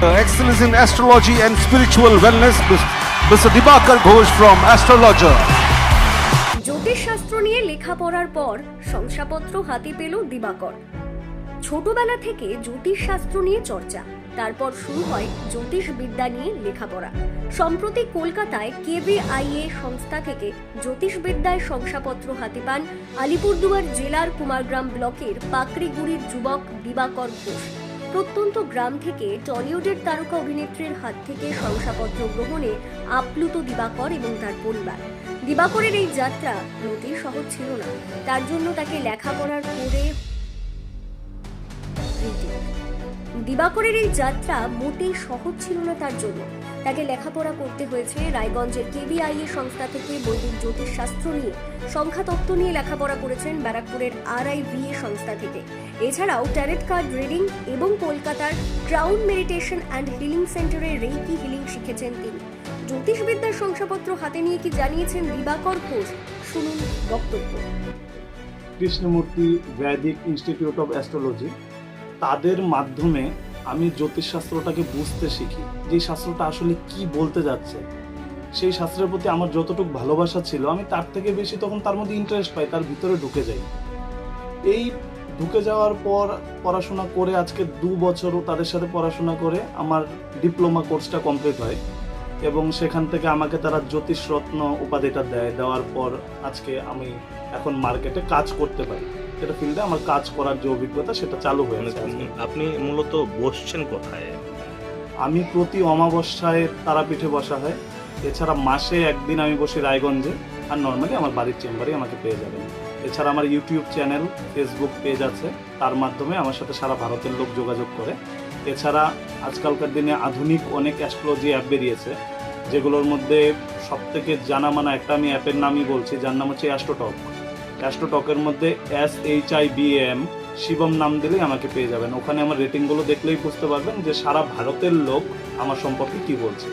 Excellence in Astrology and Spiritual Wellness, Mr. Dibakar Ghosh from Astrologer. জ্যোতিষশাস্ত্র নিয়ে লেখাপড়ার পর শংসাপত্র হাতে পেল দিবাকর ছোটবেলা থেকে জ্যোতিষশাস্ত্র নিয়ে চর্চা তারপর শুরু হয় জ্যোতিষ বিদ্যা নিয়ে লেখাপড়া সম্প্রতি কলকাতায় কেভিআইএ সংস্থা থেকে জ্যোতিষবিদ্যায় শংসাপত্র হাতে পান আলিপুরদুয়ার জেলার কুমারগ্রাম ব্লকের পাকড়িগুড়ির যুবক দিবাকর ঘোষ প্রত্যন্ত গ্রাম থেকে টলিউডের তারকা অভিনেত্রীর হাত থেকে শংসাপত্র গ্রহণে আপ্লুত দিবাকর এবং তার পরিবার। দিবাকরের এই যাত্রা মোটেই সহজ ছিল না। তার জন্য তাকে লেখাপড়ার করে দিবাকরের এই যাত্রা মোটেই সহজ ছিল না তার জন্য। তাকে লেখাপড়া করতে হয়েছে রায়গঞ্জের কেবিআইএ সংস্থা থেকে বৈদিক জ্যোতিষ শাস্ত্র নিয়ে। সংখ্যাতত্ত্ব নিয়ে লেখাপড়া করেছেন ব্যারাকপুরের আরআইভিএ সংস্থা থেকে। এছাড়াও ট্যারেট কার্ড রিডিং এবং কলকাতার ক্রাউন মেডিটেশন অ্যান্ড হিলিং সেন্টারে রেইকি হিলিং শিখেছেন তিনি। জ্যোতিষবিদ্যার শংসাপত্র হাতে নিয়ে কি জানিয়েছেন দিবাকর ঘোষ? শুনুন বক্তব্য। Krishnamurti Vedic Institute of Astrology. তাদের মাধ্যমে আমি জ্যোতিষশাস্ত্রটাকে বুঝতে শিখি। যে শাস্ত্রটা আসলে কি বলতে যাচ্ছে, সেই শাস্ত্রের প্রতি আমার যতটুকু ভালোবাসা ছিল, আমি তার থেকে বেশি তখন তার মধ্যে ইন্টারেস্ট পাই, তার ভিতরে ঢুকে যাই। এই ঢুকে যাওয়ার পর পড়াশোনা করে আজকে দু বছরও তাদের সাথে পড়াশোনা করে আমার ডিপ্লোমা কোর্সটা কমপ্লিট হয় এবং সেখান থেকে আমাকে তারা জ্যোতিষ রত্ন উপাধিটা দেয়, দেওয়ার পর আজকে আমি এখন মার্কেটে কাজ করতে পারি। এটা ফিল্ডে আমার কাজ করার যে অভিজ্ঞতা সেটা চালু মানে হয়েছে আজকে। আপনি মূলত বসছেন কোথায়? আমি প্রতি অমাবস্যায় তারাপীঠে বসা হয়। এছাড়া মাসে একদিন আমি বসি রায়গঞ্জে আর নর্মালি আমার বাড়ির চেম্বারে আমাকে পেয়ে যাবেন। এছাড়া আমার ইউটিউব চ্যানেল ফেসবুক পেজ আছে। তার মাধ্যমে আমার সাথে সারা ভারতের লোক যোগাযোগ করে। এছাড়া আজকালকার দিনে আধুনিক অনেক অ্যাস্ট্রোলজি অ্যাপ বেরিয়েছে যেগুলোর মধ্যে সবথেকে জানা মানা একটা আমি অ্যাপের নামই বলছি যার নাম হচ্ছে অ্যাস্ট্রোটক অ্যাস্ট্রোটকের মধ্যে S H I B M, Shivam নাম দিলেই আমাকে পেয়ে যাবেন। ওখানে আমার রেটিংগুলো দেখলেই বুঝতে পারবেন যে সারা ভারতের লোক আমার সম্পর্কে কি বলছে।